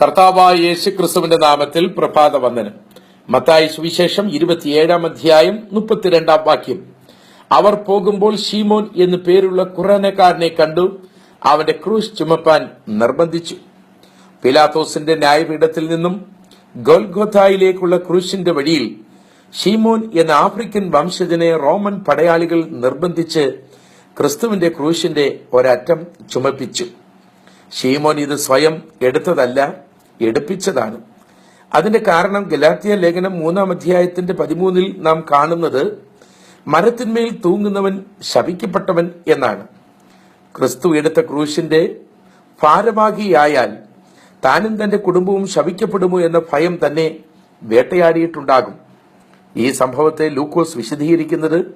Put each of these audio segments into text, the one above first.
കർത്താവായ യേശു ക്രിസ്തുവിന്റെ നാമത്തിൽ പ്രഭാത വന്ദനം മത്തായി സുവിശേഷം ഇരുപത്തിയേഴാം അധ്യായം മുപ്പത്തിരണ്ടാം വാക്യം. അവർ പോകുമ്പോൾ ഷീമോൻ എന്നു പേരുള്ള കുറനക്കാരനെ കണ്ടു. അവന്റെ ക്രൂശ് ചുമപ്പാൻ നിർബന്ധിച്ചു. പിലാത്തോസിന്റെ ന്യായപീഠത്തിൽ നിന്നും ഗോൽഗോഥായിലേക്കുള്ള ക്രൂശിന്റെ വഴിയിൽ ഷീമോൻ എന്ന ആഫ്രിക്കൻ വംശജനെ റോമൻ പടയാളികൾ നിർബന്ധിച്ച് ക്രിസ്തുവിന്റെ ക്രൂശിന്റെ ഒരറ്റം ചുമപ്പിച്ചു. ഷീമോൻ ഇത് സ്വയം എടുത്തതല്ല എടുപ്പിച്ചതാണ്. അതിന്റെ കാരണം ഗലാത്തിയ ലേഖനം മൂന്നാം അധ്യായത്തിന്റെ പതിമൂന്നിൽ നാം കാണുന്നത് മരത്തിന്മേൽ തൂങ്ങുന്നവൻ ശപിക്കപ്പെട്ടവൻ എന്നാണ്. ക്രിസ്തു എടുത്ത ക്രൂശിന്റെ ഭാരവാഹിയായാൽ താനും തന്റെ കുടുംബവും ശപിക്കപ്പെടുമോ എന്ന ഭയം തന്നെ വേട്ടയാടിയിട്ടുണ്ടാകും. ഈ സംഭവത്തെ ലൂക്കോസ് വിശദീകരിക്കുന്നത്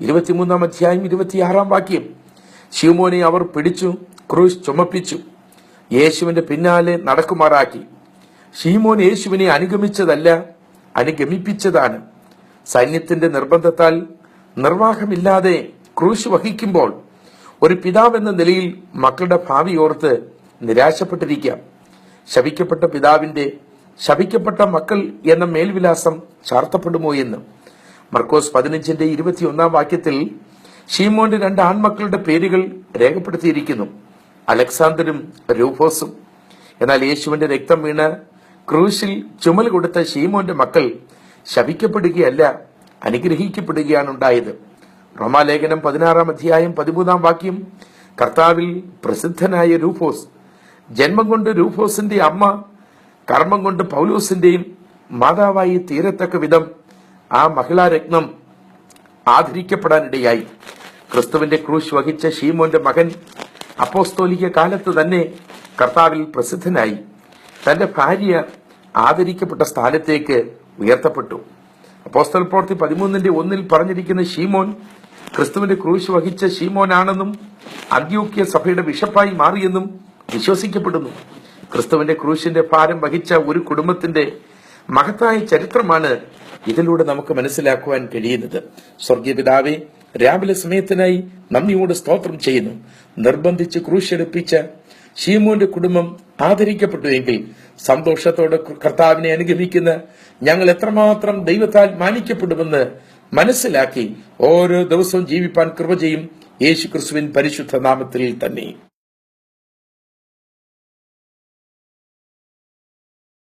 ഇരുപത്തിമൂന്നാം അധ്യായം ഇരുപത്തിയാറാം വാക്യം. ശിവമോനെ അവർ പിടിച്ചു ക്രൂശ് ചുമപ്പിച്ചു. യേശുവിന്റെ പിന്നാലെ നടക്കുമാറാക്കി. ഷീമോൻ യേശുവിനെ അനുഗമിച്ചതല്ല അനുഗമിപ്പിച്ചതാണ്. സൈന്യത്തിന്റെ നിർബന്ധത്താൽ നിർവാഹമില്ലാതെ ക്രൂശ് വഹിക്കുമ്പോൾ ഒരു പിതാവെന്ന നിലയിൽ മക്കളുടെ ഭാവി ഓർത്ത് നിരാശപ്പെട്ടിരിക്കാം ശപിക്കപ്പെട്ട പിതാവിന്റെ ശപിക്കപ്പെട്ട മക്കൾ എന്ന മേൽവിലാസം ചാർത്തപ്പെടുമോ എന്ന്. മർക്കോസ് പതിനഞ്ചിന്റെ ഇരുപത്തിയൊന്നാം വാക്യത്തിൽ ഷീമോന്റെ രണ്ട് ആൺമക്കളുടെ പേരുകൾ രേഖപ്പെടുത്തിയിരിക്കുന്നു. അലക്സാണ്ടറും രൂഫോസും. എന്നാൽ യേശുവിന്റെ രക്തം വീണ് ക്രൂശിൽ ചുമൽ കൊടുത്ത ഷീമോന്റെ മക്കൾ ശപിക്കപ്പെടുകയല്ല അനുഗ്രഹിക്കപ്പെടുകയാണ് ഉണ്ടായത് റോമാലേഖനം പതിനാറാം അധ്യായം പതിമൂന്നാം വാക്യം കർത്താവിൽ പ്രസിദ്ധനായ രൂഫോസ്. ജന്മം കൊണ്ട് രൂഫോസിന്റെ അമ്മ കർമ്മം കൊണ്ട് പൗലോസിന്റെയും മാതാവായി തീരത്തക്ക വിധം ആ മഹിളാരത്നം ആദരിക്കപ്പെടാനിടയായി. ക്രിസ്തുവിന്റെ ക്രൂശ് വഹിച്ച ഷീമോന്റെ മകൻ അപ്പോസ്തോലിക കാലത്ത് തന്നെ കർത്താവിൽ പ്രസിദ്ധനായി. തന്റെ ഭാര്യ ആദരിക്കപ്പെട്ട സ്ഥാനത്തേക്ക് ഉയർത്തപ്പെട്ടു. അപ്പോസ്തൽ പ്രവൃത്തി പതിമൂന്നിന്റെ ഒന്നിൽ പറഞ്ഞിരിക്കുന്ന ഷീമോൻ ക്രിസ്തുവിന്റെ ക്രൂശ് വഹിച്ച ഷീമോനാണെന്നും അന്ത്യോക്യ സഭയുടെ ബിഷപ്പായി മാറിയെന്നും വിശ്വസിക്കപ്പെടുന്നു. ക്രിസ്തുവിന്റെ ക്രൂശിന്റെ ഭാരം വഹിച്ച ഒരു കുടുംബത്തിന്റെ മഹത്തായ ചരിത്രമാണ് ഇതിലൂടെ നമുക്ക് മനസ്സിലാക്കുവാൻ കഴിയുന്നത്. സ്വർഗീയ പിതാവെ രാവിലെ സമയത്തിനായി നന്ദിയോട് സ്തോത്രം ചെയ്യുന്നു. നിർബന്ധിച്ച് ക്രൂശെടുപ്പിച്ച ഷീമോന്റെ കുടുംബം ആദരിക്കപ്പെട്ടുവെങ്കിൽ സന്തോഷത്തോടെ കർത്താവിനെ അനുഗമിക്കുന്ന ഞങ്ങൾ എത്രമാത്രം ദൈവത്താൽ മാനിക്കപ്പെടുമെന്ന് മനസ്സിലാക്കി ഓരോ ദിവസവും ജീവിപ്പാൻ കൃപ ചെയ്യും. യേശു ക്രിസ്തുവിൻ പരിശുദ്ധ നാമത്തിൽ തന്നെ.